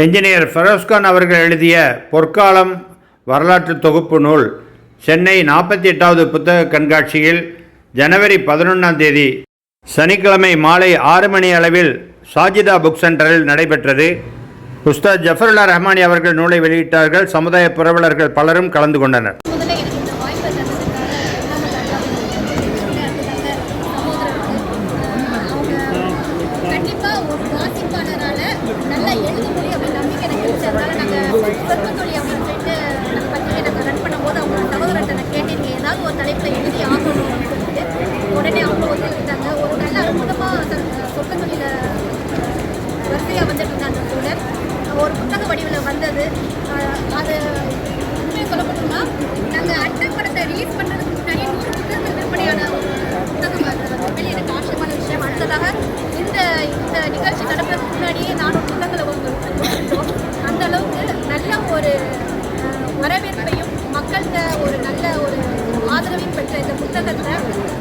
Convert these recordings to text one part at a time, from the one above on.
Engineer Ferozkhan அவர்கள் எழுதிய பொற்காலம் வரலாற்று தொகுப்பு நூல் சென்னை நாற்பத்தி எட்டாவது புத்தக கண்காட்சியில் ஜனவரி பதினொன்றாம் தேதி சனிக்கிழமை மாலை ஆறு மணி அளவில் சாஜிதா புக் சென்டரில் நடைபெற்றது. உஸ்தாத் ஜஃபருல்லா ரஹ்மானி அவர்கள் நூலை வெளியிட்டார்கள். சமுதாய புரவலர்கள் பலரும் கலந்து கொண்டனர். ஒரு தலைப்பில் எழுதி ஆகணும் அப்படின்னு சொல்லிட்டு உடனே அவங்க வந்து இருந்தாங்க. ஒரு நல்ல அற்புதமாக சொற்பத்தொழில வரிசையாக வந்துட்டு இருந்த அந்த சூழல் ஒரு புத்தக வடிவில் வந்தது. அது உண்மையை சொல்ல நாங்கள் அட்டை படத்தை ரிலீஸ் பண்ணுறதுக்கு முன்னாடி நூறு புத்தகங்கள் விற்பனையான ஒரு புத்தகம் அது. எனக்கு ஆச்சரியமான விஷயம். அடுத்ததாக இந்த இந்த நிகழ்ச்சி நடப்பதற்கு முன்னாடியே நானும் புத்தகங்களை ஒரு அந்த அளவுக்கு நல்ல ஒரு வரவேற்பையும் மக்கள்கிட்ட ஒரு நல்ல ஒரு ஆதரவையும் பெற்ற இந்த புத்தகத்தை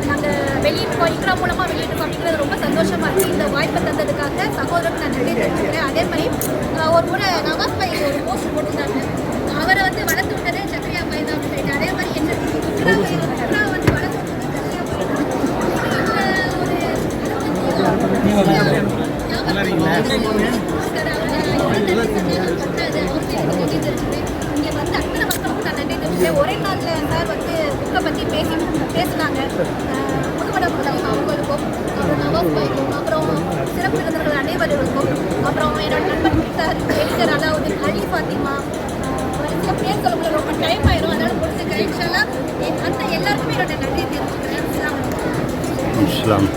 நாங்கள் வெளியிட்டோம் இக்ரா மூலமாக வெளியிட்டோம் அப்படிங்கிறது ரொம்ப சந்தோஷமாக இருக்குது இந்த வாய்ப்பை தந்ததுக்காக சகோதரருக்கு நான் நன்றி தெரிவிச்சுக்கிறேன். அதே மாதிரி ஒரு முறை நவாஸ் பை ஒரு போஸ்ட் போட்டிருந்தாங்க. அவரை வந்து வளர்த்து விட்டதே சக்கரியா பை தான் அப்படின்னு சொல்லிட்டு அதே மாதிரி என்ன இக்ரா இக்ரா வந்து வளர்த்து விட்டது இங்கே வந்து அத்தனை மக்களுக்கும் நான் நன்றி ஒரே நாளில் சார் வந்து புக்கை பற்றி பேசி பேசினாங்க. முதுமட முதல் அவங்களுக்கும் அப்புறம் நவாஸ் பாய்க்கும். அப்புறம் சிறப்பு விருந்தினர்கள் அனைவருக்கும். அப்புறம் என்னோட நண்பர் சார் எடிட்டர் அலாவுதீன் அலி ஃபாத்திமா. வரிசையாக பேர் சொல்ல ரொம்ப டைம் ஆயிரும். அதனால முடிஞ்ச கழிச்சாலாம் அந்த எல்லாருக்குமே என்னோட நன்றியை தெரிவிச்சுக்கிறேன். இஸ்லாம்.